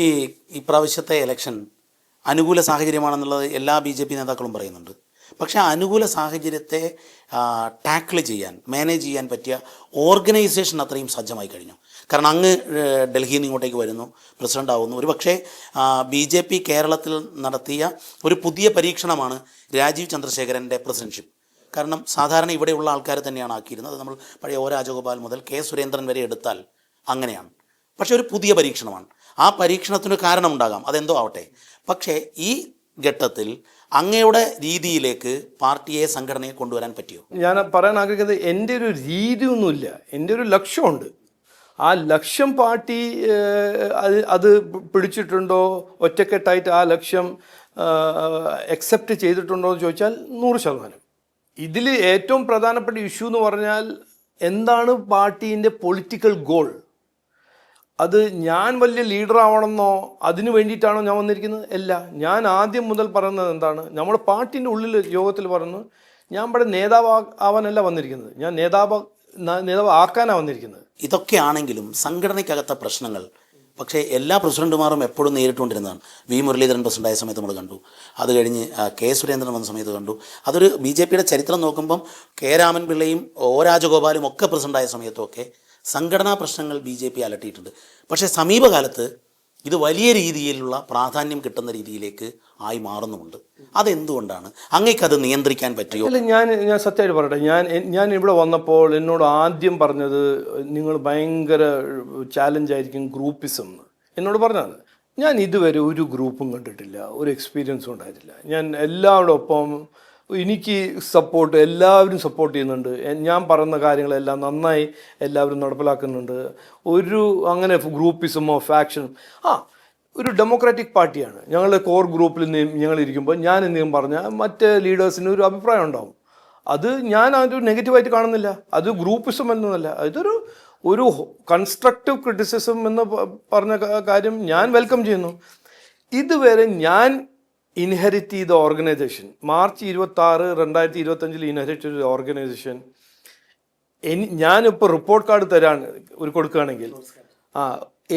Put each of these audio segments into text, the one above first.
ഈ ഇപ്രാവശ്യത്തെ ഇലക്ഷൻ അനുകൂല സാഹചര്യമാണെന്നുള്ളത് എല്ലാ ബി ജെ പി നേതാക്കളും പറയുന്നുണ്ട്. പക്ഷേ അനുകൂല സാഹചര്യത്തെ ടാക്കിൾ ചെയ്യാൻ മാനേജ് ചെയ്യാൻ പറ്റിയ ഓർഗനൈസേഷൻ അത്രയും സജ്ജമായി കഴിഞ്ഞു. കാരണം അങ്ങ് ഡൽഹിയിൽ നിന്ന് ഇങ്ങോട്ടേക്ക് വരുന്നു പ്രസിഡന്റ് ആവുന്നു. ഒരു പക്ഷേ ബി ജെ പി കേരളത്തിൽ നടത്തിയ ഒരു പുതിയ പരീക്ഷണമാണ് രാജീവ് ചന്ദ്രശേഖരന്റെ പ്രസിഡൻഷിപ്പ് കാരണം സാധാരണ ഇവിടെയുള്ള ആൾക്കാരെ തന്നെയാണ് ആക്കിയിരുന്നത്. നമ്മൾ പഴയ ഒ രാജഗോപാൽ മുതൽ കെ സുരേന്ദ്രൻ വരെ എടുത്താൽ അങ്ങനെയാണ്. പക്ഷെ ഒരു പുതിയ പരീക്ഷണമാണ്. ആ പരീക്ഷണത്തിന് കാരണമുണ്ടാകാം. അതെന്തോ ആവട്ടെ. പക്ഷേ ഈ ഘട്ടത്തിൽ അങ്ങയുടെ രീതിയിലേക്ക് പാർട്ടിയെ സംഘടനയെ കൊണ്ടുവരാൻ പറ്റിയോ? ഞാൻ പറയാൻ ആഗ്രഹിക്കുന്നത് എന്റെ ഒരു രീതി ഒന്നുമില്ല. എന്റെ ഒരു ലക്ഷ്യമുണ്ട്. ആ ലക്ഷ്യം പാർട്ടി അത് അത് പിടിച്ചിട്ടുണ്ടോ? ഒറ്റക്കെട്ടായിട്ട് ആ ലക്ഷ്യം അക്സെപ്റ്റ് ചെയ്തിട്ടുണ്ടോ എന്ന് ചോദിച്ചാൽ നൂറ് ശതമാനം. ഇതിൽ ഏറ്റവും പ്രധാനപ്പെട്ട ഇഷ്യൂ എന്ന് പറഞ്ഞാൽ എന്താണ് പാർട്ടീന്റെ പൊളിറ്റിക്കൽ ഗോൾ അത് ഞാൻ വലിയ ലീഡർ ആവണമെന്നോ അതിനു വേണ്ടിയിട്ടാണോ ഞാൻ വന്നിരിക്കുന്നത്? അല്ല. ഞാൻ ആദ്യം മുതൽ പറയുന്നത് എന്താണ്? നമ്മുടെ പാർട്ടിന്റെ ഉള്ളിൽ യോഗത്തിൽ പറയുന്നത് ഞാൻ ഇവിടെ നേതാവ് ആവാനല്ല വന്നിരിക്കുന്നത്. ഞാൻ നേതാവ് നേതാവ് ആക്കാനാണ് വന്നിരിക്കുന്നത്. ഇതൊക്കെയാണെങ്കിലും സംഘടനയ്ക്കകത്ത പ്രശ്നങ്ങൾ. പക്ഷേ എല്ലാ പ്രസിഡന്റുമാരും എപ്പോഴും നേരിട്ടുകൊണ്ടിരുന്നതാണ്. വി. മുരളീധരൻ പ്രസിഡന്റായ സമയത്ത് നമ്മൾ കണ്ടു. അത് കഴിഞ്ഞ് കെ. സുരേന്ദ്രൻ വന്ന സമയത്ത് കണ്ടു. അതൊരു ബി ജെ പിയുടെ ചരിത്രം നോക്കുമ്പം കെ. രാമൻപിള്ളയും ഒ. രാജഗോപാലും ഒക്കെ പ്രസിഡന്റായ സമയത്തൊക്കെ സംഘടനാ പ്രശ്നങ്ങൾ ബി ജെ പി അലട്ടിയിട്ടുണ്ട്. പക്ഷേ സമീപകാലത്ത് ഇത് വലിയ രീതിയിലുള്ള പ്രാധാന്യം കിട്ടുന്ന രീതിയിലേക്ക് ആയി മാറുന്നുമുണ്ട്. അതെന്തുകൊണ്ടാണ്? അത് നിയന്ത്രിക്കാൻ പറ്റിയോ? അല്ല ഞാൻ ഞാൻ സത്യമായിട്ട് പറയട്ടെ. ഞാൻ ഞാൻ ഇവിടെ വന്നപ്പോൾ എന്നോട് ആദ്യം പറഞ്ഞത് നിങ്ങൾ ഭയങ്കര ചാലഞ്ചായിരിക്കും ഗ്രൂപ്പിസം എന്ന്. എന്നോട് പറഞ്ഞതാണ്. ഞാൻ ഇതുവരെ ഒരു ഗ്രൂപ്പും കണ്ടിട്ടില്ല ഒരു എക്സ്പീരിയൻസും ഉണ്ടായിട്ടില്ല. ഞാൻ എല്ലാവരുടെ ഒപ്പം എനിക്ക് സപ്പോർട്ട് എല്ലാവരും സപ്പോർട്ട് ചെയ്യുന്നുണ്ട്. ഞാൻ പറയുന്ന കാര്യങ്ങളെല്ലാം നന്നായി എല്ലാവരും നടപ്പിലാക്കുന്നുണ്ട്. ഒരു അങ്ങനെ ഗ്രൂപ്പിസമോ ഫാക്ഷനും ആ ഒരു ഡെമോക്രാറ്റിക് പാർട്ടിയാണ് ഞങ്ങളുടെ കോർ ഗ്രൂപ്പിൽ ഞങ്ങൾ ഇരിക്കുമ്പോൾ ഞാൻ എന്തെങ്കിലും പറഞ്ഞാൽ മറ്റ് ലീഡേഴ്സിന് ഒരു അഭിപ്രായം ഉണ്ടാവും. അത് ഞാൻ അതൊരു നെഗറ്റീവായിട്ട് കാണുന്നില്ല. അത് ഗ്രൂപ്പിസം എന്നല്ല ഇതൊരു ഒരു കൺസ്ട്രക്റ്റീവ് ക്രിറ്റിസിസം എന്ന് പറഞ്ഞ കാര്യം ഞാൻ വെൽക്കം ചെയ്യുന്നു. ഇതുവരെ ഞാൻ ഇൻഹെറിറ്റ് ചെയ്ത ഓർഗനൈസേഷൻ മാർച്ച് ഇരുപത്തി ആറ് രണ്ടായിരത്തി ഇരുപത്തഞ്ചിൽ ഇൻഹെറിറ്റ് ചെയ്ത ഓർഗനൈസേഷൻ എനി ഞാനിപ്പോൾ റിപ്പോർട്ട് കാർഡ് തരാണ് ഒരു കൊടുക്കുകയാണെങ്കിൽ ആ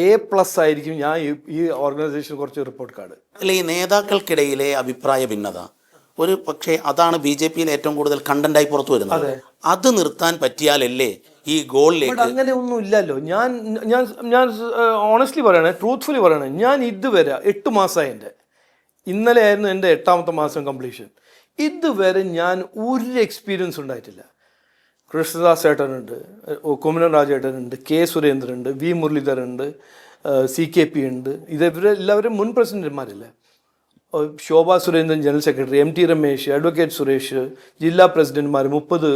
എ പ്ലസ് ആയിരിക്കും ഞാൻ ഈ- ഓർഗനൈസേഷൻ കുറച്ച് റിപ്പോർട്ട് കാർഡ് അല്ല ഈ നേതാക്കൾക്കിടയിലെ അഭിപ്രായ ഭിന്നത. ഒരു പക്ഷേ അതാണ് ബി ജെ പിയിൽ ഏറ്റവും കൂടുതൽ കണ്ടന്റായി പുറത്തു വരുന്നത്. അത്. നിർത്താൻ പറ്റിയാലല്ലേ ഈ ഗോളിലേക്ക് അങ്ങനെ ഒന്നും ഇല്ലല്ലോ. ഞാൻ ഞാൻ ഞാൻ ഓണസ്റ്റ്ലി പറയണേ ട്രൂത്ത്ഫുള്ളി പറയണേ ഞാൻ ഇതുവരെ എട്ട് മാസമായി എന്റെ ഇന്നലെ ആയിരുന്നു എന്റെ എട്ടാമത്തെ മാസം കംപ്ലീഷൻ ഇതുവരെ ഞാൻ ഒരു എക്സ്പീരിയൻസ് ഉണ്ടായിട്ടില്ല. കൃഷ്ണദാസ് ചേട്ടനുണ്ട് കുമ്മനം രാജേട്ടനുണ്ട് കെ സുരേന്ദ്രനുണ്ട് വി മുരളീധരനുണ്ട് സി കെ പി ഉണ്ട്. ഇത് ഇവരെല്ലാവരും മുൻ പ്രസിഡന്റുമാരില്ലേ Shobha Surendran general secretary M T Ramesh advocate Suresh ജില്ലാ പ്രസിഡന്റുമാർ മുപ്പത്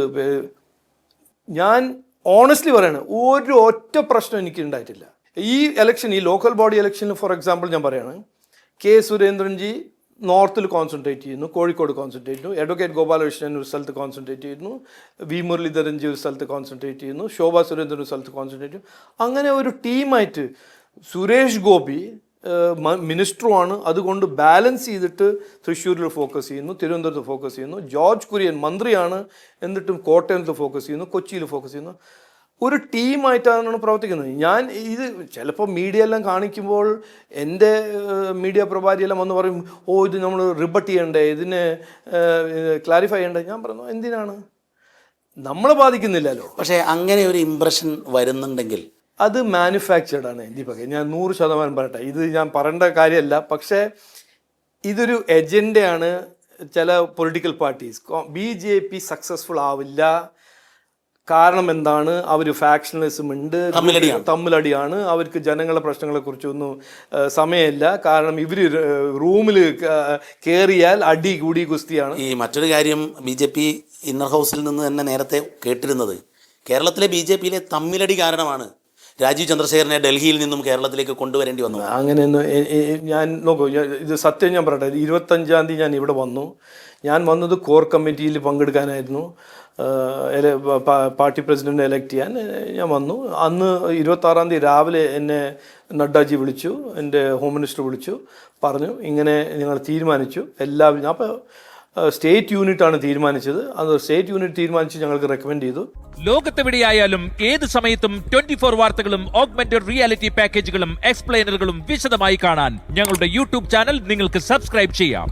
ഞാൻ ഓണസ്റ്റ്ലി പറയാണ് ഒരു ഒറ്റ പ്രശ്നം എനിക്ക് ഉണ്ടായിട്ടില്ല. ഈ ഇലക്ഷൻ ഈ ലോക്കൽ ബോഡി ഇലക്ഷനിൽ ഫോർ എക്സാമ്പിൾ ഞാൻ പറയാണ് കെ സുരേന്ദ്രൻജി നോർത്തിൽ കോൺസെൻട്രേറ്റ് ചെയ്യുന്നു കോഴിക്കോട് കോൺസെൻട്രേറ്റ് ചെയ്യുന്നു അഡ്വക്കേറ്റ് ഗോപാലകൃഷ്ണൻ ഒരു സ്ഥലത്ത് കോൺസെൻട്രേറ്റ് ചെയ്യുന്നു വി മുരളീധരൻജി ഒരു സ്ഥലത്ത് കോൺസെൻട്രേറ്റ് ചെയ്യുന്നു ശോഭ സുരേന്ദ്രൻ ഒരു സ്ഥലത്ത് കോൺസെൻട്രേറ്റ് ചെയ്യുന്നു. അങ്ങനെ ഒരു ടീമായിട്ട് സുരേഷ് ഗോപി മിനിസ്റ്ററുമാണ്. അതുകൊണ്ട് ബാലൻസ് ചെയ്തിട്ട് തൃശ്ശൂരിൽ ഫോക്കസ് ചെയ്യുന്നു തിരുവനന്തപുരത്ത് ഫോക്കസ് ചെയ്യുന്നു ജോർജ് കുര്യൻ മന്ത്രിയാണ്. എന്നിട്ടും കോട്ടയത്ത് ഫോക്കസ് ചെയ്യുന്നു കൊച്ചിയിൽ ഫോക്കസ് ചെയ്യുന്നു. ഒരു ടീമായിട്ടാണ് പ്രവർത്തിക്കുന്നത്. ഞാൻ ഇത് ചിലപ്പോൾ മീഡിയ എല്ലാം കാണിക്കുമ്പോൾ എന്റെ മീഡിയ പ്രഭാരിയെല്ലാം വന്ന് പറയും ഓ ഇത് നമ്മൾ റിബട്ട് ചെയ്യണ്ടേ ഇതിനെ ക്ലാരിഫൈ ചെയ്യണ്ടേ? ഞാൻ പറഞ്ഞു എന്തിനാണ്? നമ്മളെ ബാധിക്കുന്നില്ലല്ലോ. പക്ഷേ അങ്ങനെ ഒരു ഇമ്പ്രഷൻ വരുന്നുണ്ടെങ്കിൽ? അത് മാനുഫാക്ചേർഡ് ആണ് ദീപക്. ഞാൻ നൂറ് ശതമാനം പറയട്ടെ. ഇത് ഞാൻ പറയേണ്ട കാര്യമല്ല. പക്ഷേ ഇതൊരു എജൻഡയാണ് ചില political parties B J P successful ആവില്ല. കാരണം എന്താണ്? അവർ ഫാക്ഷണലിസം ഉണ്ട് തമ്മിലടിയാണ്. അവർക്ക് ജനങ്ങളുടെ പ്രശ്നങ്ങളെ കുറിച്ചൊന്നും സമയമില്ല. കാരണം ഇവർ റൂമിൽ കയറിയാൽ അടി കൂടി കുസ്തിയാണ് ഈ മറ്റൊരു കാര്യം ബി ജെ പി ഇന്നർ ഹൗസിൽ നിന്ന് തന്നെ നേരത്തെ കേട്ടിരുന്നത്. കേരളത്തിലെ ബി ജെ പിയിലെ തമ്മിലടി കാരണമാണ് രാജീവ് ചന്ദ്രശേഖരനെ ഡൽഹിയിൽ നിന്നും കേരളത്തിലേക്ക് കൊണ്ടുവരേണ്ടി വന്നു. അങ്ങനെയൊന്നും ഞാൻ നോക്കൂ ഇത് സത്യം ഞാൻ പറയട്ടെ ഇരുപത്തഞ്ചാം തീയതി ഞാൻ ഇവിടെ വന്നു. ഞാൻ വന്നത് കോർ കമ്മിറ്റിയിൽ പങ്കെടുക്കാനായിരുന്നു. പാർട്ടി പ്രസിഡന്റ് എലക്ട് ചെയ്യാൻ ഞാൻ വന്നു. അന്ന് ഇരുപത്താറാം തീയതി രാവിലെ എന്നെ നഡ്ഡാജി വിളിച്ചു എന്റെ ഹോം മിനിസ്റ്റർ വിളിച്ചു പറഞ്ഞു ഇങ്ങനെ നിങ്ങൾ തീരുമാനിച്ചു എല്ലാവരും അപ്പോൾ സ്റ്റേറ്റ് യൂണിറ്റ് ആണ് തീരുമാനിച്ചത്. അത് സ്റ്റേറ്റ് യൂണിറ്റ് തീരുമാനിച്ച് ഞങ്ങൾക്ക് റെക്കമെൻഡ് ചെയ്തു. ലോകത്തെവിടെയായാലും ഏത് സമയത്തും ട്വന്റി ഫോർ വാർത്തകളും ഓഗ്മെന്റഡ് റിയാലിറ്റി പാക്കേജുകളും എക്സ്പ്ലെയിനറുകളും വിശദമായി കാണാൻ ഞങ്ങളുടെ യൂട്യൂബ് ചാനൽ നിങ്ങൾക്ക് സബ്സ്ക്രൈബ് ചെയ്യാം.